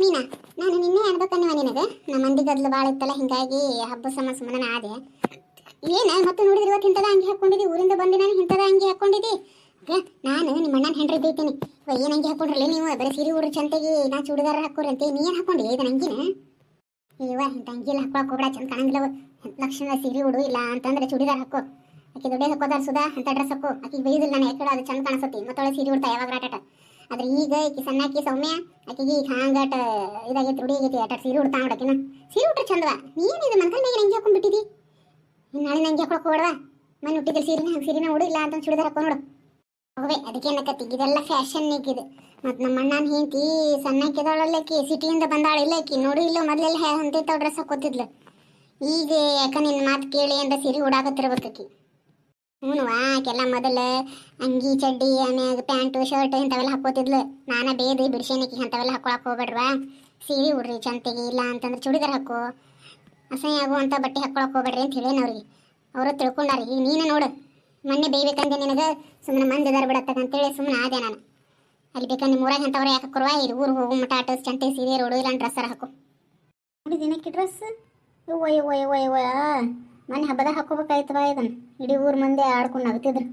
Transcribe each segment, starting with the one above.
ಮೀನಾ, ನಾನು ನಿನ್ನೆ ಅನ್ಬೇಕನ್ನುವ ನಿನಗೆ. ನಮ್ಮ ಮಂದಿ ಗದ್ಲು ಭಾಳ ಇತ್ತಲ್ಲ, ಹಿಂಗಾಗಿ ಹಬ್ಬ ಸಮ ಸುಮ್ಮನೆ ಆದೆ. ಏನ, ಮತ್ತೆ ನೋಡಿದ್ರೆ ಇವತ್ತು ಇಂಥದ ಅಂಗಿ ಹಾಕೊಂಡಿದ್ದಿ ಊರಿಂದ ಬಂದು ನಾನು ಇಂಥದ ಅಂಗಿ ಹಾಕೊಂಡಿದ್ದಿ ನಾನು ನಿಮ್ಮ ಅಣ್ಣನ ಹೆಂಡ್ರಿ ಇದ್ದೀನಿ ಏನು ಅಂಗಿ ಹಾಕೊಂಡ್ರಲ್ಲ ನೀವು, ಬರೀ ಸೀರೆ ಉಡ್ರಿ ಚಂತೆಗೆ ನಾ ಚೂಡಿದಾರ ಹಾಕೋರಿ ಅಂತ. ನೀ ಏನು ಹಾಕೊಂಡಿ? ಇದನ್ನ ಅಂಗಿನ ಇವ ಇಂಥ ಅಂಗಿ ಎಲ್ಲ ಚಂದ ಕಾಣಂಗಿಲ್ಲ ಲಕ್ಷಣ ಸೀರೆ ಉಡು, ಇಲ್ಲ ಅಂತಂದ್ರೆ ಚೂಡಿದಾರ ಹಾಕೋ. ಆಕೆ ದೊಡ್ಡ ಹಾಕೋದಾರ ಸುಧಾ, ಅಂತ ಡ್ರೆಸ್ ಹಾಕೋ. ಆಕೆ ಬೈದಿಲ್ಲ ನಾನು ಯಾಕೆ ಅದು ಚಂದ ಕಾಣಿಸತಿ ಮತ್ತೊಳೆ ಸೀರೆ ಉಡ್ತಾ ಯಾವಾಗ ಆಟಾಟ ಆದ್ರೆ ಈಗ ಈಕಿ ಸಣ್ಣಾಕಿ ಸೌಮ್ಯ, ಆಕಿಗೆ ಈಗ ಹಾಂಗಾಟ ಇದಾಗೈತಿ, ರೂಢಿ ಆಗೈತಿ, ಆಟ ಸೀರೆ ಉಡ್ತಾ ನೋಡಕಿನ ಸೀರೆ ಉಟ್ರೆ ಚಂದವ? ನೀನು ಮನ್ಕಲ್ ಮೇಲೆ ನಂಗೆ ಹಾಕೊಂಡ್ಬಿಟ್ಟಿದಿ? ನಾಳೆ ನಂಗೆ ಹಾಕೊಳಕ್ ಹೋಗ್ಬೇಡವಾ? ಮನೆ ಹುಟ್ಟಿದ್ರೆ ಸೀರೆನ ಸೀರೆನ ಉಡಿಲ್ಲ ಅಂತ ಚುಡಿದಾರ ಹಾಕೋ ನೋಡು. ಹೋಗ್ವೆ, ಅದಕ್ಕೆ ಏನಕತ್ತಿ? ಇದೆಲ್ಲ ಫ್ಯಾಷನ್ ಈಗಿದು ಮತ್ತು ನಮ್ಮ ಅಣ್ಣನ ಹೆಂಡತಿ ಸಣ್ಣಕ್ಕಿದಾಳಲ್ಲಕ್ಕಿ ಸಿಟಿಯಿಂದ ಬಂದಾಳ ಇಲ್ಲಕ್ಕಿ ನೋಡಿ, ಇಲ್ಲೋ ಮೊದಲೆಲ್ಲ ಹೊಂದಿತ್ತಾವ ಡ್ರೆಸ್ ಹಾಕೋತಿದ್ಲು. ಈಗ ಯಾಕ ನಿನ್ನ ಮಾತು ಕೇಳಿ ಅಂತ ಸೀರೆ ಉಡಾಕತ್ತಿರ್ಬೇಕಿ ಹ್ಞೂ, ಆಕೆಲ್ಲ ಮೊದಲು ಅಂಗಿ, ಚಡ್ಡಿ, ಆಮ್ಯಾಗ ಪ್ಯಾಂಟು, ಶರ್ಟ್ ಇಂಥವೆಲ್ಲ ಹಾಕೋತಿದ್ಲು ನಾನೇ ಬೇದಿ ಬಿಡಿಸೇನಕ್ಕೆ ಅಂಥವೆಲ್ಲ ಹಾಕೊಳಕ್ಕೆ ಹೋಗ್ಬೇಡ್ವಾ? ಸೀರೆ ಉಡ್ರಿ ಚಂತೆಗೆ, ಇಲ್ಲ ಅಂತಂದ್ರೆ ಚೂಡಿದಾರ ಹಾಕು. ಅಸಹ್ಯ ಆಗುವಂಥ ಬಟ್ಟೆ ಹಾಕೊಳಕ್ಕೆ ಹೋಗ್ಬೇಡ್ರಿ ಅಂತ ಹೇಳೇನ ಅವ್ರಿಗೆ. ಅವರು ತಿಳ್ಕೊಂಡಾರ ಈಗ ನೀನು ನೋಡು. ಮೊನ್ನೆ ಬೇಯ್ಬೇಕಂದೆ ನಿನಗೆ ಸುಮ್ಮನೆ ಮಂದಿ ಇದಾರ ಬಿಡತ್ತಂತೇಳಿ ಸುಮ್ಮನೆ ಆದೆ ನಾನು. ಅಲ್ಲಿ ಬೇಕಾದ್ರೆ ನಿಮ್ಮ ಊರಾಗ ಅಂತವ್ರೆ ಯಾಕೆ ಕೊರುವ ಇಲ್ಲಿ ಊರು ಹೋಗು ಮಟ ಆಟ ಚಂತೆ ಸೀರೆ, ರೋಡು, ಇಲ್ಲ ಡ್ರೆಸ್ಸರ್ ಹಾಕು. ದಿನಕ್ಕೆ ಡ್ರೆಸ್? ಓಯ್ ಓಯ್ ಓಯ್ ಯವ್ವ. ಮನೆ ಹಬ್ಬದಾಗ ಹಾಕೋಬೇಕಾಯ್ತವ ಇದನ್ನ. ಇಡೀ ಊರ ಮಂದಿ ಆಡ್ಕೊಂಡು ನಗ್ತಿದ್ರು.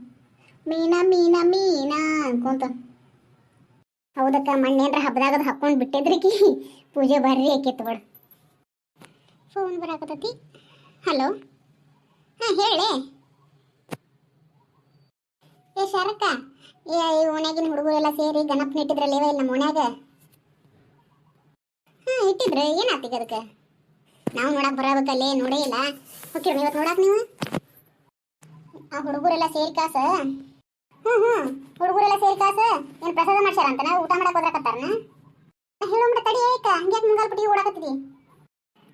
ಮೀನಾ ಮೀನಾ ಮೀನಾ ಅನ್ಕೊಂತ. ಹೌದಕ್ಕ, ಮಣ್ಣೇನ್ರ ಹಬ್ಬದಾಗ ಹಾಕೊಂಡು ಬಿಟ್ಟಿದ್ರಿಕಿ. ಪೂಜೆ ಬರ್ರಿ ಆಕಿತ್ತು ಬಿಡು. ಫೋನ್ ಬರಾಕತ್ತತಿ. ಹಲೋ ಹಾಂ, ಹೇಳಿ. ಏ, ಶಾರಕ್ಕ ಏ ಈ ಓಣ್ಯಾಗಿನ ಹುಡುಗರೆಲ್ಲ ಸೇರಿ ಗಣಪನ ಇಟ್ಟಿದ್ರಲ್ಲ ಇವ ಇಲ್ಲ ನಮ್ಮ ಓಣ್ಯಾಗ ಹಾಂ, ಇಟ್ಟಿದ್ರೆ. ಏನಾತೀಗ ಅದಕ್ಕೆ? ನಾವು ನೋಡಕ್ ಬರಬೇಕಲ್ಲೇ ನೋಡೇ ಇಲ್ಲ. ಹೋಗಿರಿ ಇವತ್ತು ನೋಡಕ್ ನೀವು? ಆ ಹುಡುಗರೆಲ್ಲ ಸೇರಿ ಕಾಸ? ಹ್ಞೂ ಹ್ಞೂ ಹುಡುಗರೆಲ್ಲ ಸೇರಿ ಕಾಸ? ಏನು ಪ್ರಸಾದ ಮಾಡ್ಸ್ಯಾರ ಅಂತ ಊಟ ಮಾಡಕ್ ಹೋದ್ರಕತ್ತಾರನ ಹೇಳೋಮ್ರ ತಡಿ ಏಕ ಹಂಗ್ಯಾಕ್ ಮುಂಗಾಲ್ ಪುಟಿ ಓಡಾಕತ್ತಿದಿ?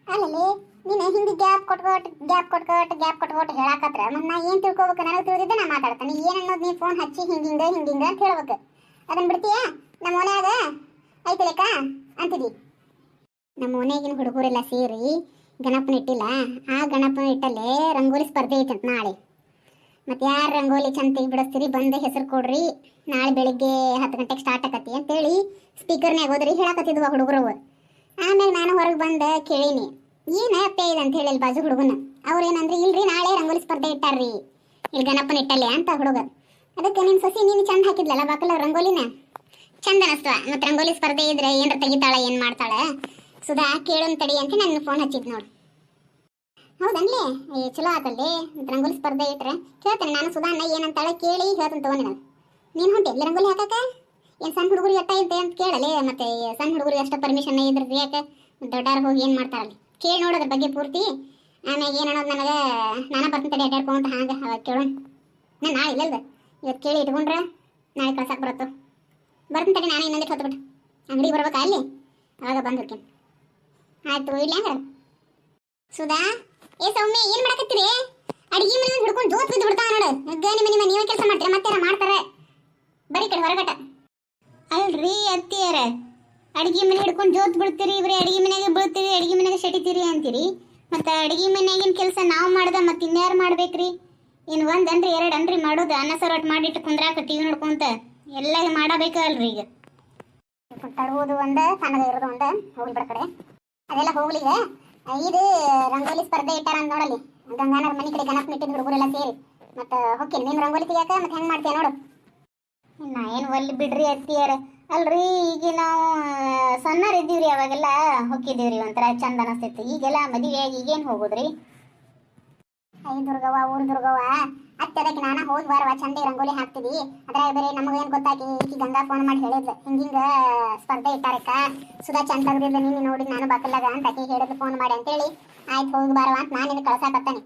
ಅಲ್ಲಲ್ಲಿ, ನೀನು ಹಿಂದಿ ಗ್ಯಾಪ್ ಕೊಟ್ಕೊಟ್ ಗ್ಯಾಪ್ ಕೊಟ್ಕೊಟ್ ಗ್ಯಾಪ್ ಕೊಟ್ಕೊಟ್ ಹೇಳಾಕತ್ರ. ಮತ್ತೆ ನಾ ಏನು ತಿಳ್ಕೊಬೇಕು? ನನಗೆ ತಿಳಿದಿದ್ದೆ ನಾ ಮಾತಾಡ್ತಾನೆ. ಏನು ಅನ್ನೋದು, ನೀ ಫೋನ್ ಹಚ್ಚಿ ಹಿಂಗೆ ಹಿಂಗೆ ಹಿಂಗೆ ಹಿಂಗೆ ಅಂತ ಹೇಳ್ಬೇಕು. ಅದನ್ನ ಬಿಡ್ತೀಯಾ? ನಮ್ಮ ಮನ್ಯಾಗ? ಐತಲೇಕ ಅಂತಿದಿ. ನಮ್ಮ ಮನೆಗಿನ ಹುಡುಗರೆಲ್ಲ ಸೇರಿ ಗಣಪನ ಇಟ್ಟಿಲ್ಲ, ಆ ಗಣಪನ ಇಟ್ಟಲ್ಲೇ ರಂಗೋಲಿ ಸ್ಪರ್ಧೆ ಐತಂತ ನಾಳೆ. ಮತ್ತೆ ಯಾರು ರಂಗೋಲಿ ಚಂದ ಬಿಡಿಸ್ತೀರಿ ಬಂದ ಹೆಸರು ಕೊಡ್ರಿ, ನಾಳೆ ಬೆಳಿಗ್ಗೆ ಹತ್ತು ಗಂಟೆಗೆ ಸ್ಟಾರ್ಟ್ ಆಕತಿ ಅಂತೇಳಿ ಸ್ಪೀಕರ್ನ್ಯಾಗ ಹೋದ್ರಿ ಹೇಳಾಕತ್ತಿದ್ವ ಹುಡುಗರು ಆಮೇಲೆ ನಾನು ಹೊರಗೆ ಬಂದು ಕೇಳೀನಿ, ಏನ ಅಪ್ಪೆ ಇದೆ ಅಂತ ಹೇಳಿ ಬಾಜು ಹುಡುಗನ. ಅವ್ರು ಏನಂದ್ರೆ, ಇಲ್ರಿ ನಾಳೆ ರಂಗೋಲಿ ಸ್ಪರ್ಧೆ ಇಟ್ಟಾರ್ರಿ, ಇಲ್ಲಿ ಗಣಪನ ಇಟ್ಟಲ್ಲಿ ಅಂತ ಹುಡುಗ. ಅದಕ್ಕೆ ನಿನ್ನ ಸಸಿ ನೀನು ಚಂದ ಹಾಕಿದ್ಲಲ್ಲ ಬಾಕಲ ರಂಗೋಲಿನ? ಚಂದ ಅನಿಸ್ತವ ರಂಗೋಲಿ ಸ್ಪರ್ಧೆ ಇದ್ರೆ ಏನ್ರ ತೆಗಿತಾಳ, ಏನ್ ಮಾಡ್ತಾಳ? ಸುಧಾ ಕೇಳೋನ್ ತಡಿ ಅಂತ ನನ್ನ ಫೋನ್ ಹಚ್ಚಿದ್ ನೋಡು. ಹೌದನ್ಲಿ ಏ, ಚಲೋ ಆತಲ್ಲಿ ರಂಗೋಲಿ ಸ್ಪರ್ಧೆ ಇಟ್ರೆ? ಕೇಳ್ತೇನೆ, ನಾನು ಸುಧಾ ಅಣ್ಣ ಏನಂತಾಳೆ ಕೇಳಿ ಹೇಳ್ತೇನೆ ತಗೊಂಡಿ ನಾನು ನೀನು ಹೊಂಟೆ ರಂಗೋಲಿ ಹಾಕಕ್ಕೆ? ಏನು ಸಣ್ಣ ಹುಡುಗರು ಎಟ್ಟ ಇದ್ದೆ ಅಂತ ಕೇಳಲಿ? ಮತ್ತೆ ಸಣ್ಣ ಹುಡುಗರು ಎಷ್ಟು ಪರ್ಮಿಷನ್ ಇದ್ರದ್ದು ಯಾಕೆ ದೊಡ್ಡವ್ರು ಹೋಗಿ ಏನು ಮಾಡ್ತಾರಲ್ಲಿ? ಕೇಳಿ ನೋಡೋದ್ರ ಬಗ್ಗೆ ಪೂರ್ತಿ. ಆಮ್ಯಾಗ ಏನು ಅನ್ನೋದು ನನಗೆ ನಾನಾ ಬರ್ತೀನಿ ತಡಿ ಅಡ್ಡಾಡ್ಕೊಂತ ಹಾಗೆ ಅವಾಗ ಕೇಳೋಣ. ನಾನು ನಾಳೆ ಇಲ್ಲಲ್ದ. ಇವತ್ತು ಕೇಳಿ ಇಟ್ಕೊಂಡ್ರೆ ನಾಳೆ ಕಳ್ಸಕ್ಕೆ ಬರುತ್ತೋ. ಬರ್ತೀನಿ ತಡಿ, ನಾನು ಇನ್ನೊಂದಿಟ್ಟು ಹೊತ್ಬಿಟ್ಟು ಅಂಗಡಿಗೆ ಬರ್ಬೇಕಾ ಅಲ್ಲಿ? ಅವಾಗ ಬಂದು ಹೋಗ್ತೀನಿ ಆಯ್ತು ಇಲ್ಲ ಹಂಗಾರೆ ಸುಧಾ, ಏ ಸೌಮ್ಯ, ಏನ್ ಮಾಡಕತ್ತೀರಿ? ಅಡಿಗೆ ಮನೆ ಹಿಡ್ಕೊಂಡು ಜೋತ್ ಬಿದ್ದು ಬಿಡ್ತಾವ ನೋಡು. ನಿಮ್ಮ ನಿಮ್ಮ ನೀವೇ ಕೆಲಸ ಮಾಡ್ತೀರ ಮತ್ತೆ ಮಾಡ್ತಾರೆ? ಬರೀ ಕಡೆ ಹೊರಗಟ. ಅಲ್ರಿ ಅತ್ತಿಯರ, ಅಡಿಗೆ ಮನೆ ಹಿಡ್ಕೊಂಡು ಜೋತ್ ಬಿಡ್ತೀರಿ, ಇವ್ರೆ ಅಡಿಗೆ ಮನೆಗೆ ಬೀಳ್ತೀರಿ, ಅಡಿಗೆ ಮನೆಗೆ ಸೆಟಿತೀರಿ ಅಂತೀರಿ. ಮತ್ತೆ ಅಡಿಗೆ ಮನೆಯಾಗಿನ ಕೆಲಸ ನಾವು ಮಾಡ್ದ, ಮತ್ತೆ ಇನ್ಯಾರು ಮಾಡ್ಬೇಕ್ರಿ? ಇನ್ನು ಒಂದನ್ರಿ ಅನ್ರಿ ಮಾಡೋದು, ಅನ್ನ ಸಾರು ಮಾಡಿಟ್ಟು ಕುಂದ್ರಾಕ ಟಿವಿ ನೋಡ್ಕೊಂತ ಎಲ್ಲ ಮಾಡಬೇಕಲ್ರಿ ಈಗ. ತಡುವುದು ಒಂದ ಸಣ್ಣದ ಇರೋದು ಒಂದ, ಹೋಗ್ಲಿ ಬರ ಕಡೆ. ಅದೆಲ್ಲ ಹೋಗ್ಲಿಗ ಇದು ರಂಗೋಲಿ ಸ್ಪರ್ಧೆ ಇಟ್ಟಾರ ಅಂತ ನೋಡಲಿ ಗಂಗಾನವ್ರ ಮನೆ ಕಡೆ ಗಣಪನ ಇಟ್ಟಿದ್ದು ಹುಡುಗರೆಲ್ಲ ಸೇರಿ. ಮತ್ತೆ ಹೋಗ್ತೀನಿ ನೀನು ರಂಗೋಲಿ ತೆಗಿಯಾಕ ಮತ್ತೆ ಹೆಂಗ್ ಮಾಡ್ತೀಯ ನೋಡು. ನಾ ಏನು ಒಲ್ಲಿ ಬಿಡ್ರಿ ಅತ್ತಿಯರ. ಅಲ್ರಿ ಈಗ ನಾವು ಸಣ್ಣರ್ ಇದ್ದೀವ್ರಿ ಅವಾಗೆಲ್ಲ. ಹೊಕ್ಕಿದ್ದೀವ್ರಿ ಒಂಥರ ಚಂದ ಅನಿಸ್ತಿತ್ತು ಈಗೆಲ್ಲ ಮದುವೆಯಾಗಿ ಈಗೇನು ಹೋಗೋದ್ರಿ? ಐ ದುರ್ಗವ್ವ ಊರು ದುರ್ಗವ್ವ ಅತ್ತೆ ನಾನು ಹೋದ್ ವಾರ ಚಂದ ರಂಗೋಲಿ ಹಾಕ್ತಿದಿ ಅದ್ರಾಗ ಬೇರೆ ನಮಗೇನು ಗೊತ್ತಾಗಿ ಈಕಿ ಗಂಗಾ ಫೋನ್ ಮಾಡಿ ಹೇಳಿದ್ಲು. ಹಿಂಗಿಂಗ ಸ್ಪರ್ಧೆ ಇಟ್ಟಾರಕ್ಕ. ಸುಧಾ ಚಂದ ತೆಗ್ದಿದ್ದೆ ನೀನು ನೋಡಿ ನಾನು ಬಾಕಲಾಗ ಅಂತ ಆಕಿ ಫೋನ್ ಮಾಡಿ ಅಂತೇಳಿ. ಆಯ್ತು, ಹೋಗಿ ಬಾರವ ಅಂತ ನಾನು ನಿನಗೆ ಕಳ್ಸಾಕತ್ತಾನೆ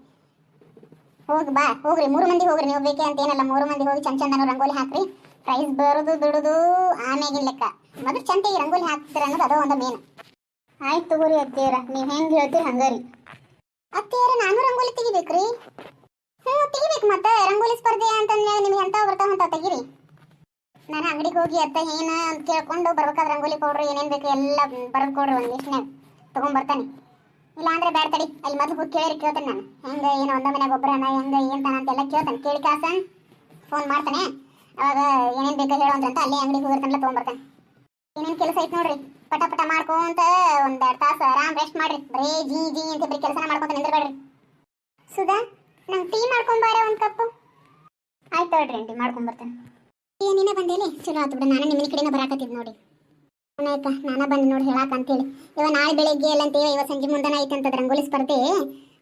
ಹೋಗಿ ಬಾ, ಹೋಗ್ರಿ. ಮೂರು ಮಂದಿ ಹೋಗ್ರಿ. ನೀವು ಬೇಕೇ ಅಂತ ಏನಲ್ಲ. ಮೂರು ಮಂದಿ ಹೋಗಿ ಚಂದ ಚಂದನು ರಂಗೋಲಿ ಹಾಕ್ರಿ. ಪ್ರೈಸ್ ಬರೋದು ದುಡುದು ಆಮೇಗಿನ ಲೆಕ್ಕ. ಮೊದಲು ಚಂತೆಗೆ ರಂಗೋಲಿ ಹಾಕ್ತೀರ ಅನ್ನೋದು ಅದೋ ಒಂದು ಮೇನ್ ಆಯ್ತು ತಗೋರಿ ಅತ್ತೇರ ನೀವು ಹೆಂಗೆ ಹೇಳ್ತೀರಿ ಹಂಗಾರಿ. ಅತ್ತೇರ ನಾನು ರಂಗೋಲಿ ತೆಗಿಬೇಕ್ರಿ. ಹ್ಞೂ ತೆಗಿಬೇಕು ಮತ್ತೆ. ರಂಗೋಲಿ ಸ್ಪರ್ಧೆ ಅಂತಂದ್ಮೇಲೆ ನಿಮ್ಗೆ ಎಂತ ಬರ್ತಾವ ಅಂತ ತೆಗಿರಿ. ನಾನು ಅಂಗಡಿಗೆ ಹೋಗಿ ಅತ್ತ ಏನ ಅಂತ ಕೇಳ್ಕೊಂಡು ಬರ್ಬೇಕಾದ್ರೆ ರಂಗೋಲಿ ಪೌಡ್ರ್ ಏನೇನು ಬೇಕು ಎಲ್ಲ ಬರೆದು ಕೊಡ್ರಿ ಒಂದು ಲಿಸ್ಟ್ನಾಗ ತೊಗೊಂಬರ್ತಾನೆ. ಇಲ್ಲ ಅಂದ್ರೆ ಬ್ಯಾಡ ತಡಿ. ಅಲ್ಲಿ ಮೊದಲು ಹೋಗಿ ಕೇಳಿ ಕೇಳ್ತೇನೆ ನಾನು. ಹೆಂಗೆ ಏನು ಒಂದ ಮನೆ ಗೊಬ್ಬರನ ಹೆಂಗೆ ಏನು ಅಂತೆಲ್ಲ ಕೇಳ್ತಾನೆ. ಕೇಳಿ ಕಾಸನ್ ಫೋನ್ ಮಾಡ್ತಾನೆ. ಅವಾಗ ಏನೇನ್ ಬೇಕು ಹೇಳು ಅಂತ ಅಲ್ಲೇ ಅಂಗಡಿಗೆ ಹೋಗಿರ್ತಾನಲ್ಲ ತೊಗೊಂಬರ್ತಾನೆ. ಏನೇನ್ ಕೆಲಸ ಐತೆ ನೋಡ್ರಿ. ಪಟ ಪಟ ಮಾಡ್ಕೊಂತ ಒಂದ್ ಎರಡ್ ಆರಾಮ ರೆಸ್ಟ್ ಮಾಡ್ರಿ. ಬರೇ ಜೀ ಜೀ ಅಂತ ಬರೀ ಕೆಲಸ ಮಾಡ್ಕೊಂತ ನಿಂದ್ರಬೇಡ್ರಿ. ಸುಧಾ ನಂಗೆ ಟೀ ಮಾಡ್ಕೊಂಬಾರ ಒಂದು ಕಪ್ಪು. ಆಯ್ತು ಹೇಳ್ರಿ ಆಂಟಿ ಮಾಡ್ಕೊಂಬರ್ತೇನೆ ಏನೇನೇ ಬಂದೇಲಿ ಚಲೋ ಆತು ಬಿಡ, ನಾನು ನಿಮ್ಮ ಕಡೆನೇ ಬರಾಕತ್ತಿದ್ ನೋಡಿ. ಆಯ್ತಾ, ನಾನ ಬಂದು ನೋಡಿ ಹೇಳಾಕ ಅಂತೇಳಿ. ಇವ ನಾಳೆ ಬೆಳಿಗ್ಗೆ ಎಲ್ಲ ಅಂತೇಳಿ ಇವ ಸಂಜೆ ಮುಂದನ ಐತಂತದ ರಂಗೋಲಿ ಸ್ಪರ್ಧೆ.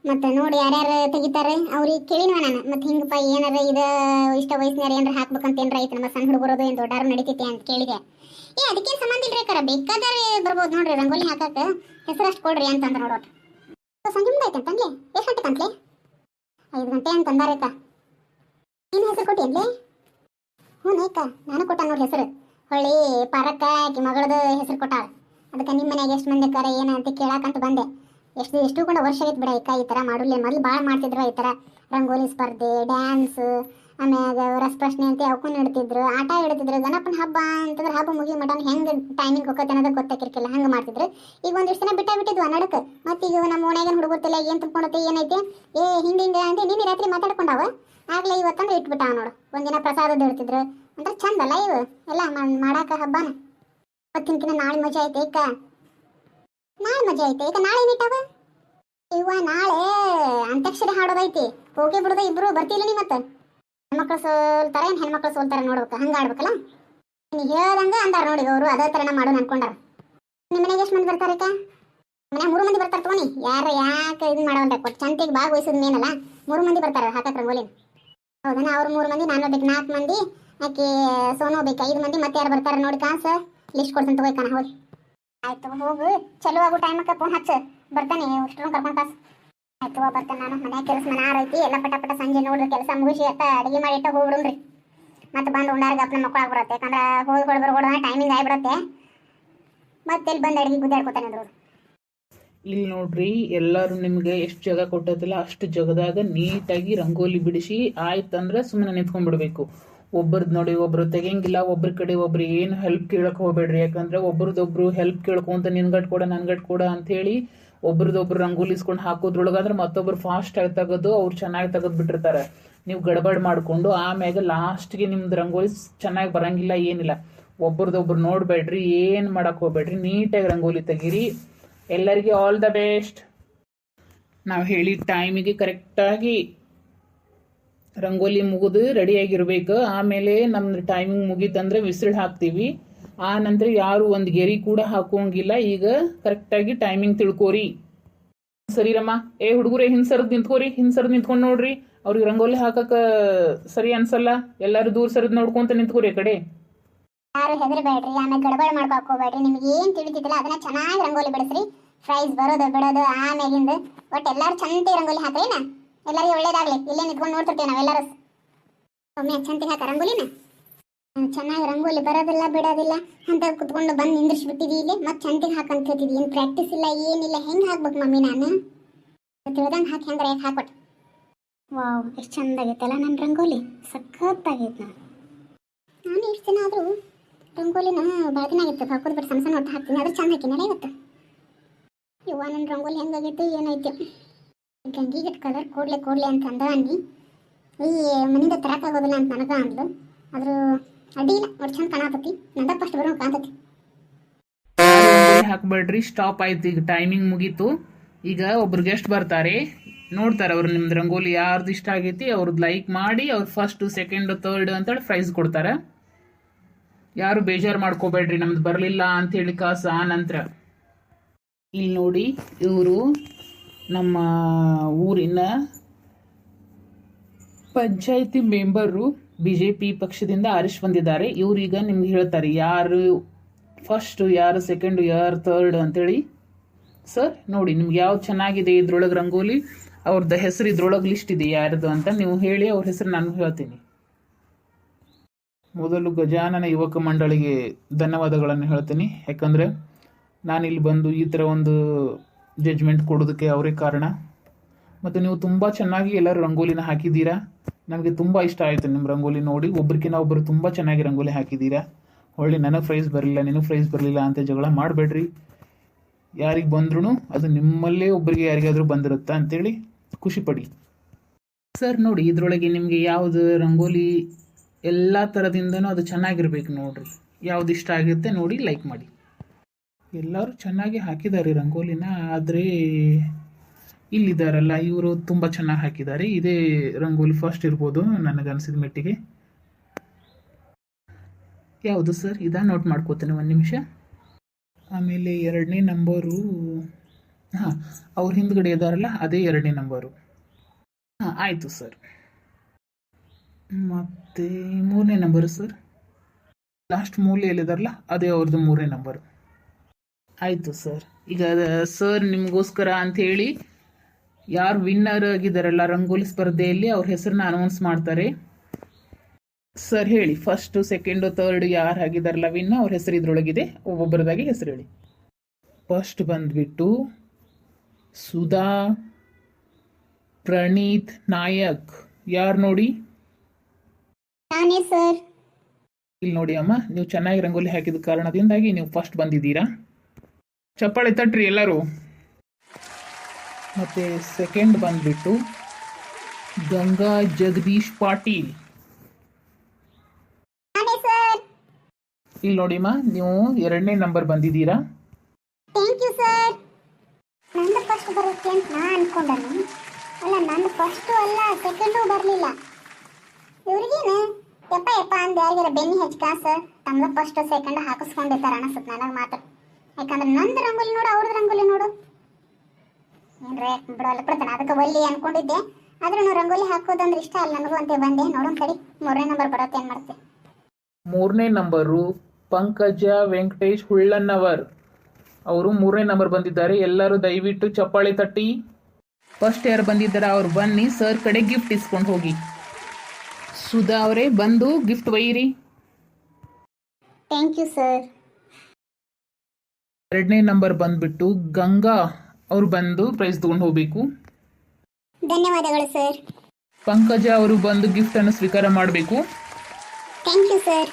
ಮತ್ತೆ ನೋಡಿ ಯಾರ್ಯಾರು ತೆಗಿತಾರೆ, ಅವ್ರಿಗೆ ಕೇಳಿನವ ನಾನು. ಮತ್ತೆ ಹಿಂಗಪ್ಪ, ಏನಾರ ಇದು ಇಷ್ಟ ವಯಸ್ಸಿನಾರ ಏನಾರ ಹಾಕ್ಬೇಕಂತ ಏನಾರ ಐತೆ ನಮ್ಮ ಸಣ್ಣ ಹುಡುಗರೋದು ಏನು ದೊಡ್ಡಾರು ನಡೀತೈತೆ ಅಂತ ಕೇಳಿದೆ. ಏ, ಅದಕ್ಕೇನು ಸಂಬಂಧ ಇಲ್ರಿ ಕರ? ಬೇಕಾದ್ರೆ ಬರ್ಬೋದು ನೋಡ್ರಿ, ರಂಗೋಲಿ ಹಾಕಕ್ಕೆ ಹೆಸರು ಅಷ್ಟು ಕೊಡ್ರಿ ಅಂತಂದ್ರೆ ನೋಡೋಟ್ ಸಂಜೆ ಮುಂದೆ ಐತೆ ಅಂತಂದ್ಲೆ ಎಷ್ಟು ಗಂಟೆಗೆ ಅಂತಲೇ ಐದು ಗಂಟೆ ಅಂತ ಅಂದಾರೇಕ ಏನು ಹೆಸರು ಕೊಟ್ಟಿಯನ್ಲೇ ಹ್ಞೂ ನೈಕ ನಾನು ಕೊಟ್ಟ ನೋಡಿ ಹೆಸರು. ಹೊಳ್ಳಿ ಪಾರಕ್ಕ ಆಕಿ ಮಗಳದು ಹೆಸರು ಕೊಟ್ಟಾಳ. ಅದಕ್ಕೆ ನಿಮ್ಮ ಮನೆಗೆ ಎಷ್ಟು ಮಂದಿ ಕರೆ ಏನ ಅಂತ ಕೇಳಕ್ಕಂತ ಬಂದೆ. ಎಷ್ಟು ಎಷ್ಟು ಕೂಡ ವರ್ಷ ಆಗೈತೆ ಬಿಡ ಈ ಥರ ಮಾಡುಲ್ಲ ಮೊದಲು ಭಾಳ ಮಾಡ್ತಿದ್ರು ಈ ಥರ. ರಂಗೋಲಿ ಸ್ಪರ್ಧೆ ಡ್ಯಾನ್ಸ್ ಆಮ್ಯಾಗ ರಸಪ್ರಶ್ನೆ ಅಂತ ಅವಕ್ಕೂ ಇಡ್ತಿದ್ರು ಆಟ ಇಡ್ತಿದ್ರು ಗಣಪನ ಹಬ್ಬ ಅಂತಂದ್ರೆ ಹಬ್ಬ ಮುಗಿ ಮಟನ್ ಹೆಂಗೆ ಟೈಮಿಂಗ್ ಹೋಗತ್ತೆ ಅನ್ನೋದು ಗೊತ್ತಾಕಿರ್ಕಿಲ್ಲ. ಹಂಗೆ ಮಾಡ್ತಿದ್ರು. ಈಗ ಒಂದಿಷ್ಟು ದಿನ ಬಿಟ್ಟ ಬಿಟ್ಟಿದ್ವು ನಡಕ್ಕೆ ಮತ್ತೆ ಈಗ ನಮ್ಮ ಓಣ್ಯಾಗ ಹುಡುಗರ್ತಿಲ್ಲ ಏನು ತುಂಬ್ಕೊಂಡತ್ತೆ ಏನೈತೆ? ಏ, ಹಿಂಗೆ ಹಿಂಗೆ ಅಂತ ನಿನ್ನೆ ರಾತ್ರಿ ಮಾತಾಡ್ಕೊಂಡಾವ? ಆಗ್ಲೇ ಇವತ್ತಂದ್ರೆ ಇಟ್ಬಿಟ್ಟಾವ ನೋಡು. ಒಂದಿನ ಪ್ರಸಾದ ಇಡ್ತಿದ್ರು. ಅಂದ್ರೆ ಚಂದ ಅಲ್ಲ ಇವು? ಎಲ್ಲ ಮಾಡಾಕ ಹಬ್ಬನ. ಇವತ್ತಿನ ನಾಳೆ ಮಜಾ ಐತೆ ಈಗ ನಾಳೆ ಮಜಾ ಐತೆ ಈಗ ನಾಳೆ ಏನಿಟ್ಟಾವ ಇವ ನಾಳೆ ಅಂತ್ಯಾಕ್ಷರಿ ಹಾಡೋದೈತಿ. ಹೋಗಿ ಬಿಡೋದ ಇಬ್ರು. ಬರ್ತಿಲ್ಲ ನೀ ಮತ್ತೆ? ಹೆಣ್ಮಕ್ಳು ಸೋಲ್ತಾರ, ಏನ್ ಹೆಣ್ಮಕ್ಳು ಸೋಲ್ತಾರ ನೋಡ್ಬೇಕು, ಹಂಗ ಆಡ್ಬೇಕಲ್ಲ? ನೀ ಹೇಳ್ದಂಗ ಅಂದಾರ ನೋಡಿ ಅವರು, ಅದೇ ಥರನ ಮಾಡೋಣ ಅನ್ಕೊಂಡಾರ. ನಿಮ್ಮ ಮನೆಗೆ ಎಷ್ಟು ಮಂದಿ ಬರ್ತಾರೆ ಅಕ್ಕ ಮೂರು ಮಂದಿ ಬರ್ತಾರ ತಗೋನಿ. ಯಾರ ಯಾಕೆ ಇದು ಮಾಡೋಲ್ಲ ಕೊಟ್ಟು ಚಂತಿಗೆ ಭಾಗವಹಿಸೋದು ಮೇನಲ್ಲ ಮೂರು ಮಂದಿ ಬರ್ತಾರ ಹಾಕಕ್ ರಂಗೋಲಿನ ಹೌದನ? ಅವ್ರು ಮೂರು ಮಂದಿ, ನಾನು ಬೇಕು ನಾಲ್ಕು ಮಂದಿ, ಆಕೆ ಸೋನು ಬೇಕು ಐದು ಮಂದಿ, ಮತ್ತೆ ಯಾರು ಬರ್ತಾರೆ ನೋಡಿ ಕಾಸ. ಲಿಸ್ಟ್ ಕೊಡ್ತೀನಿ ತಗೋಯ್ಕಾನ ಹೋಗಿ ಆಯ್ತು, ಹೋಗು. ಚಲೋ ಆಗು ಟೈಮಕ್ಕೆ ಫೋನ್ ಹಚ್ಚ. ಬರ್ತಾನೆ ಅಷ್ಟೊಂದು ಕರ್ಕೊಂಡು ಕಾಸು. ಆಯ್ತು ಬರ್ತಾನೆ ನಾನು ಮನೆ ಕೆಲಸ ಮನೆ ಐತಿ ಎಲ್ಲ ಪಟ ಪಟ ಸಂಜೆ ನೋಡ್ರಿ, ಕೆಲಸ ಮುಗಿಸಿ ಅತ್ತ ಅಡಿಗೆ ಮಾಡಿ ಇಟ್ಟ ಹೋಗ್ಬಿಡ್ರಿ ಮತ್ತೆ ಬಂದು ಉಂಡಾರ ಗಪ್ನ ಮಕ್ಕಳು ಬರುತ್ತೆ ಯಾಕಂದ್ರೆ ಹೊಡ್ ಬರ್ಕೊಡ ಟೈಮಿಂಗ್ ಆಗಿಬಿಡುತ್ತೆ. ಮತ್ತೆ ಇಲ್ಲಿ ಬಂದು ಅಡಿಗೆ ಗುದ್ದಾಡ್ಕೊತಾನೆ ಅಂದ್ರು ಇಲ್ಲಿ ನೋಡ್ರಿ, ಎಲ್ಲರೂ ನಿಮ್ಗೆ ಎಷ್ಟು ಜಾಗ ಕೊಟ್ಟದಿಲ್ಲ ಅಷ್ಟು ಜಾಗದಾಗ ನೀಟಾಗಿ ರಂಗೋಲಿ ಬಿಡಿಸಿ ಆಯ್ತಂದ್ರೆ ಸುಮ್ಮನೆ ನಿಂತ್ಕೊಂಡ್ಬಿಡ್ಬೇಕು. ಒಬ್ಬರದ್ದು ನೋಡಿ, ಒಬ್ರು ತೆಗಿಯಂಗಿಲ್ಲ, ಒಬ್ರ ಕಡೆ ಒಬ್ರು ಏನು ಹೆಲ್ಪ್ ಕೇಳಕ್ ಹೋಗ್ಬೇಡ್ರಿ. ಯಾಕಂದ್ರೆ ಒಬ್ರದೊಬ್ರು ಹೆಲ್ಪ್ ಕೇಳ್ಕೊಂತ ನಿನ್ಗಟ್ ಕೊಡ, ನನ್ಗಟ್ ಕೊಡ ಅಂತ ಹೇಳಿ ಒಬ್ರದೊಬ್ರು ರಂಗೋಲಿ ಇಸ್ಕೊಂಡು ಹಾಕೋದ್ರೊಳಗಾದ್ರೆ ಮತ್ತೊಬ್ರು ಫಾಸ್ಟ್ ಆಗಿ ತೆಗೆದು ಅವ್ರು ಚೆನ್ನಾಗಿ ತೆಗೆದು ಬಿಟ್ಟಿರ್ತಾರೆ. ನೀವು ಗಡಬಡ್ ಮಾಡ್ಕೊಂಡು ಆಮ್ಯಾಗ ಲಾಸ್ಟ್ಗೆ ನಿಮ್ದು ರಂಗೋಲಿ ಚೆನ್ನಾಗಿ ಬರಂಗಿಲ್ಲ, ಏನಿಲ್ಲ. ಒಬ್ರದೊಬ್ರು ನೋಡ್ಬೇಡ್ರಿ, ಏನು ಮಾಡಕ್ ಹೋಗ್ಬೇಡ್ರಿ, ನೀಟಾಗಿ ರಂಗೋಲಿ ತೆಗೀರಿ. ಎಲ್ಲರಿಗೆ ಆಲ್ ದ ಬೆಸ್ಟ್ ನಾವು ಹೇಳಿದ ಟೈಮಿಗೆ ಕರೆಕ್ಟಾಗಿ ರಂಗೋಲಿ ಮುಗಿದು ರೆಡಿಯಾಗಿರ್ಬೇಕು ಆಮೇಲೆ ನಮ್ದು ಟೈಮಿಂಗ್ ಮುಗೀತಂದ್ರೆ ವಿಸಿಲ್ ಹಾಕ್ತೀವಿ. ಆ ನಂತರ ಯಾರು ಒಂದು ಗೆರಿ ಕೂಡ ಹಾಕೋಂಗಿಲ್ಲ ಈಗ ಕರೆಕ್ಟಾಗಿ ಟೈಮಿಂಗ್ ತಿಳ್ಕೋರಿ. ಸರಿರಮ್ಮ? ಏ ಹುಡುಗರೇ, ಹಿಂಸರ್ದು ನಿಂತ್ಕೋರಿ, ಹಿಂಸರ್ದು ನಿಂತ್ಕೊಂಡು ನೋಡ್ರಿ. ಅವ್ರಿಗೆ ರಂಗೋಲಿ ಹಾಕಕ್ಕ ಸರಿ ಅನ್ಸಲ್ಲ? ಎಲ್ಲರೂ ದೂರ ಸರಿದ್ ನೋಡ್ಕೊಂತ ನಿಂತ್ಕೋರಿ ಕಡೆ. ಯಾರು ಹೆದರ್ಬೇಡ್ರಿ, ಆಮೇಲೆ ಗಡಬಡ ಮಾಡ್ಕೊಕ್ ನಿಮ್ಗೆ ಏನ್ ತಿಳಿತಿದ್ದಿಲ್ಲ, ಅದನ್ನ ಚೆನ್ನಾಗಿ ರಂಗೋಲಿ ಬಿಡಿಸ್ರಿ. ಪ್ರೈಸ್ ಬರೋದು, ಬಿಡೋದು ಆಮೇಲಿಂದ ಒಟ್ಟು ಎಲ್ಲಾರು ಚಂದ ರಂಗೋಲಿ ಹಾಕ್ರಿನ ಎಲ್ಲರಿಗೂ ಒಳ್ಳೇದಾಗ್ಲಿ. ಇಲ್ಲೇ ನಿಂತ್ಕೊಂಡು ನೋಡ್ತಿರ್ತೀವಿ ನಾವೆಲ್ಲರೂ. ಒಮ್ಮೆ ಚಂದ ಹಾಕ ರಂಗೋಲಿನ. ಚೆನ್ನಾಗಿ ರಂಗೋಲಿ ಬರೋದಿಲ್ಲ, ಬಿಡೋದಿಲ್ಲ ಅಂತ ಕುತ್ಕೊಂಡು ಬಂದು ನಿಂದ್ರಿಸ್ಬಿಟ್ಟಿದಿ ಇಲ್ಲಿ. ಮತ್ತೆ ಚಂದಿಗೆ ಹಾಕಂತ ಹೇಳ್ತಿದ್ವಿ ಏನು ಪ್ರಾಕ್ಟೀಸ್ ಇಲ್ಲ, ಏನಿಲ್ಲ. ಹೆಂಗೆ ಹಾಕ್ಬೇಕು ಮಮ್ಮಿ ನಾನು? ತಿಳ್ದಂಗೆ ಹಾಕಿ ಹೆಂಗಾರ ಯಾಕೆ ಹಾಕೊಟ್ಟು ವಾವ್, ಎಷ್ಟು ಚಂದ ಆಗೈತಲ್ಲ ನನ್ನ ರಂಗೋಲಿ. ಸಖತ್ತಾಗೈತೆ ನಾನು. ನಾನು ಎಷ್ಟು ದಿನ ಆದರೂ ರಂಗೋಲಿನ ಭಾಳ ದಿನ ಆಗಿತ್ತು. ಹಾಕೋದು ಬಿಟ್ಟು ಸಣ್ಣ ಸಣ್ಣ ಒಟ್ಟು ಹಾಕ್ತೀನಿ. ಅದ್ರ ಚಂದ ಹಾಕಿನಲ್ಲ ಇವತ್ತು. ಇವ ನನ್ನ ರಂಗೋಲಿ ಹೆಂಗಾಗೈತೆ ಏನೈತೆ ಗಂಗಿಗೆ ಕಲರ್ ಕೊಡ್ಲೆ ಕೊಡ್ಲೆ ಅಂತ ಅಂದ ಅನ್ನಿ ಈ ಮನೆಯಿಂದ ತರಕಾಗೋದಿಲ್ಲ ಅಂತ ನನಗೆ ಅಂದ್ಲು. ಆದ್ರೂ ಅಡ್ಡಿ ಇಲ್ಲ ಒಟ್ಟು ಚಂದ ಕಾಣತತಿ ನಂದ ಫಸ್ಟ್ ಬರೋ ಕಾಣ್ತತಿ. ರಂಗೋಲಿ ಹಾಕ್ಬೇಡ್ರಿ ಸ್ಟಾಪ್ ಆಯ್ತು. ಈಗ ಟೈಮಿಂಗ್ ಮುಗೀತು. ಈಗ ಒಬ್ರು ಗೆಸ್ಟ್ ಬರ್ತಾರೆ. ನೋಡ್ತಾರೆ ಅವ್ರು ನಿಮ್ದು ರಂಗೋಲಿ ಯಾರ್ದು ಇಷ್ಟ ಆಗೈತಿ ಅವ್ರದ್ದು ಲೈಕ್ ಮಾಡಿ, ಅವ್ರು ಫಸ್ಟ್ ಸೆಕೆಂಡ್ ಥರ್ಡ್ ಅಂತೇಳಿ ಪ್ರೈಸ್ ಕೊಡ್ತಾರೆ. ಯಾರು ಬೇಜಾರು ಮಾಡ್ಕೋಬೇಡ್ರಿ, ನಮ್ದು ಬರಲಿಲ್ಲ ಅಂತೇಳಿ ಕಾಸ ಆ ನಂತರ. ಇಲ್ಲಿ ನೋಡಿ, ಇವರು ನಮ್ಮ ಊರಿನ ಪಂಚಾಯತಿ ಮೆಂಬರು ಬಿ ಜೆ ಪಿ ಪಕ್ಷದಿಂದ ಆರಿಸ್ ಬಂದಿದ್ದಾರೆ. ಇವ್ರೀಗ ನಿಮ್ಗೆ ಹೇಳ್ತಾರೆ, ಯಾರು ಫಸ್ಟ್ ಯಾರು ಸೆಕೆಂಡ್ ಯಾರು ಥರ್ಡ್ ಅಂತೇಳಿ. ಸರ್ ನೋಡಿ, ನಿಮ್ಗೆ ಯಾವ್ದು ಚೆನ್ನಾಗಿದೆ ಇದ್ರೊಳಗೆ ರಂಗೋಲಿ? ಅವ್ರದ್ದು ಹೆಸರು ಇದ್ರೊಳಗೆ ಲಿಸ್ಟ್ ಇದೆ, ಯಾರದು ಅಂತ ನೀವು ಹೇಳಿ ಅವ್ರ ಹೆಸರು ನಾನು ಹೇಳ್ತೀನಿ. ಮೊದಲು ಗಜಾನನ ಯುವಕ ಮಂಡಳಿಗೆ ಧನ್ಯವಾದಗಳನ್ನು ಹೇಳ್ತೀನಿ. ಯಾಕಂದರೆ ನಾನಿಲ್ಲಿ ಬಂದು ಈ ಥರ ಒಂದು ಜಡ್ಜ್ಮೆಂಟ್ ಕೊಡೋದಕ್ಕೆ ಅವರೇ ಕಾರಣ. ಮತ್ತು ನೀವು ತುಂಬ ಚೆನ್ನಾಗಿ ಎಲ್ಲರೂ ರಂಗೋಲಿನ ಹಾಕಿದ್ದೀರಾ? ನನಗೆ ತುಂಬ ಇಷ್ಟ ಆಯಿತು ನಿಮ್ಮ ರಂಗೋಲಿ ನೋಡಿ. ಒಬ್ರಿಗಿನ ಒಬ್ಬರು ತುಂಬ ಚೆನ್ನಾಗಿ ರಂಗೋಲಿ ಹಾಕಿದ್ದೀರಾ ಹೊಳ್ಳಿ ನನಗೆ ಪ್ರೈಸ್ ಬರಲಿಲ್ಲ ನಿನಗೆ ಪ್ರೈಸ್ ಬರಲಿಲ್ಲ ಅಂತ ಜಗಳ ಮಾಡಬೇಡ್ರಿ. ಯಾರಿಗೆ ಬಂದ್ರೂ ಅದು ನಿಮ್ಮಲ್ಲೇ ಒಬ್ಬರಿಗೆ ಯಾರಿಗಾದರೂ ಬಂದಿರುತ್ತಾ ಅಂತೇಳಿ ಖುಷಿಪಡಿ ಸರ್ ನೋಡಿ, ಇದರೊಳಗೆ ನಿಮಗೆ ಯಾವುದು ರಂಗೋಲಿ ಎಲ್ಲ ಥರದಿಂದನೂ ಅದು ಚೆನ್ನಾಗಿರ್ಬೇಕು ನೋಡ್ರಿ. ಯಾವ್ದು ಇಷ್ಟ ಆಗುತ್ತೆ ನೋಡಿ ಲೈಕ್ ಮಾಡಿ. ಎಲ್ಲರೂ ಚೆನ್ನಾಗಿ ಹಾಕಿದ್ದಾರೆ ರಂಗೋಲಿನ, ಆದರೆ ಇಲ್ಲಿದ್ದಾರಲ್ಲ, ಇವರು ತುಂಬ ಚೆನ್ನಾಗಿ ಹಾಕಿದ್ದಾರೆ. ಇದೇ ರಂಗೋಲಿ ಫಸ್ಟ್ ಇರ್ಬೋದು ನನಗನ್ಸಿದ ಮಟ್ಟಿಗೆ. ಯಾವುದು ಸರ್? ಇದ? ನೋಟ್ ಮಾಡ್ಕೋತೇನೆ ಒಂದು ನಿಮಿಷ. ಆಮೇಲೆ ಎರಡನೇ ನಂಬರು ಹಾಂ, ಅವ್ರ ಹಿಂದ್ಗಡೆ ಇದ್ದಾರಲ್ಲ ಅದೇ ಎರಡನೇ ನಂಬರು ಹಾಂ, ಆಯಿತು ಸರ್. ಮತ್ತು ಮೂರನೇ ನಂಬರು ಸರ್? ಲಾಸ್ಟ್ ಮೂಲೆಯಲ್ಲಿದ್ದಾರಲ್ಲ ಅದೇ ಅವ್ರದ್ದು ಮೂರನೇ ನಂಬರು ಆಯಿತು ಸರ್. ಈಗ ಸರ್ ನಿಮಗೋಸ್ಕರ ಅಂಥೇಳಿ ಯಾರು ವಿನ್ನರ್ ಆಗಿದ್ದಾರಲ್ಲ ರಂಗೋಲಿ ಸ್ಪರ್ಧೆಯಲ್ಲಿ ಅವ್ರ ಹೆಸರನ್ನ ಅನೌನ್ಸ್ ಮಾಡ್ತಾರೆ. ಸರ್ ಹೇಳಿ ಫಸ್ಟು ಸೆಕೆಂಡು ಥರ್ಡ್ ಯಾರು ಆಗಿದಾರಲ್ಲ ವಿನ್ ಅವ್ರ ಹೆಸರು ಇದ್ರೊಳಗಿದೆ. ಒಬ್ಬೊಬ್ಬರದಾಗಿ ಹೆಸರು ಹೇಳಿ. ಫಸ್ಟ್ ಬಂದ್ಬಿಟ್ಟು ಸುಧಾ ಪ್ರಣೀತ್ ನಾಯಕ್. ಯಾರು ನೋಡಿ? ನಾನೇ ಸರ್ ಇಲ್ಲಿ ನೋಡಿ ಅಮ್ಮ ನೀವು ಚೆನ್ನಾಗಿ ರಂಗೋಲಿ ಹಾಕಿದ ಕಾರಣದಿಂದಾಗಿ ನೀವು ಫಸ್ಟ್ ಬಂದಿದ್ದೀರಾ? ಚಪ್ಪಾಳೆ ತಟ್ರಿ ಎಲ್ಲರೂ. ಮತ್ತೆ ಸೆಕೆಂಡ್ ಬಂದ್ಬಿಟ್ಟು ಗಂಗಾ ಜಗದೀಶ್ ಪಾಟೀಲ್. ನಾನೇ ಸರ್ ಇಲ್ಲಿ ನೋಡಿಮ್ಮ ನೀವು ಎರಡನೇ ನಂಬರ್ ಬಂದಿದ್ದೀರಾ? ಥ್ಯಾಂಕ್ ಯು ಸರ್ ನಂದು ಫಸ್ಟ್ ಬರುತ್ತೆ ಅಂತ ನಾ ಅನ್ಕೊಂಡನು. ಅಲ್ಲ ನಂದು ಫಸ್ಟು ಅಲ್ಲ ಸೆಕೆಂಡು ಬರಲಿಲ್ಲ. ಇವ್ರಿಗೇನು? ಯಪ್ಪ ಯಪ್ಪ ಅಂದ ಯಾರಿಗಾರ ಬೆನ್ನಿ ಹೆಚ್ಚು ಸರ್ ತಮ್ದು ಫಸ್ಟ್ ಸೆಕೆಂಡ್ ಹಾಕಿಸ್ಕೊಂಡಿರ್ತಾರ ಅನಿಸುತ್ತೆ ನನಗೆ ಮಾತ್ರ. ಯಾಕಂದ್ರೆ ನಂದು ರಂಗೋಲಿ ನೋಡು ಅವ್ರದ್ದು ರಂಗೋಲಿ ನೋಡು. ಏನ್ರೇ ಬಿಡೋಲ್ಲ ಬಿಡ್ತಾನೆ ಅದಕ್ಕೆ ಒಲ್ಲಿ ಅನ್ಕೊಂಡಿದ್ದೆ. ಆದ್ರೂ ರಂಗೋಲಿ ಹಾಕೋದಂದ್ರೆ ಇಷ್ಟ ಅಲ್ಲ ನನಗೂ ಅಂತ ಬಂದೆ. ನೋಡೋಣ ಕಡಿ ಮೂರನೇ ನಂಬರ್ ಬರುತ್ತೆ ಏನು ಮಾಡ್ತೆ. ಮೂರನೇ ನಂಬರು ಪಂಕಜ ವೆಂಕಟೇಶ್ ಹುಳ್ಳನ್ನವರ್ ಅವರು ಮೂರನೇ ನಂಬರ್ ಬಂದಿದ್ದಾರೆ. ಎಲ್ಲರೂ ದಯವಿಟ್ಟು ಚಪ್ಪಾಳೆ ತಟ್ಟಿ. ಫಸ್ಟ್ ಯಾರು ಬಂದಿದ್ದಾರೆ ಅವ್ರು ಬನ್ನಿ. ಸರ್ ಕಡೆ ಗಿಫ್ಟ್ ಇಸ್ಕೊಂಡು ಹೋಗಿ. ಸುಧಾ ಅವರೇ ಬಂದು ಗಿಫ್ಟ್ ಒಯ್ಯಿರಿ. ಥ್ಯಾಂಕ್ ಯು ಸರ್ ಎರಡನೇ ನಂಬರ್ ಬಂದ್ಬಿಟ್ಟು ಗಂಗಾ. ಅವ್ರು ಬಂದು ಪ್ರೈಸ್ ತಗೊಂಡು ಹೋಗ್ಬೇಕು. ಧನ್ಯವಾದಗಳು ಸರ್ ಪಂಕಜ ಅವರು ಬಂದು ಗಿಫ್ಟ್ ಅನ್ನು ಸ್ವೀಕಾರ ಮಾಡಬೇಕು. Thank you sir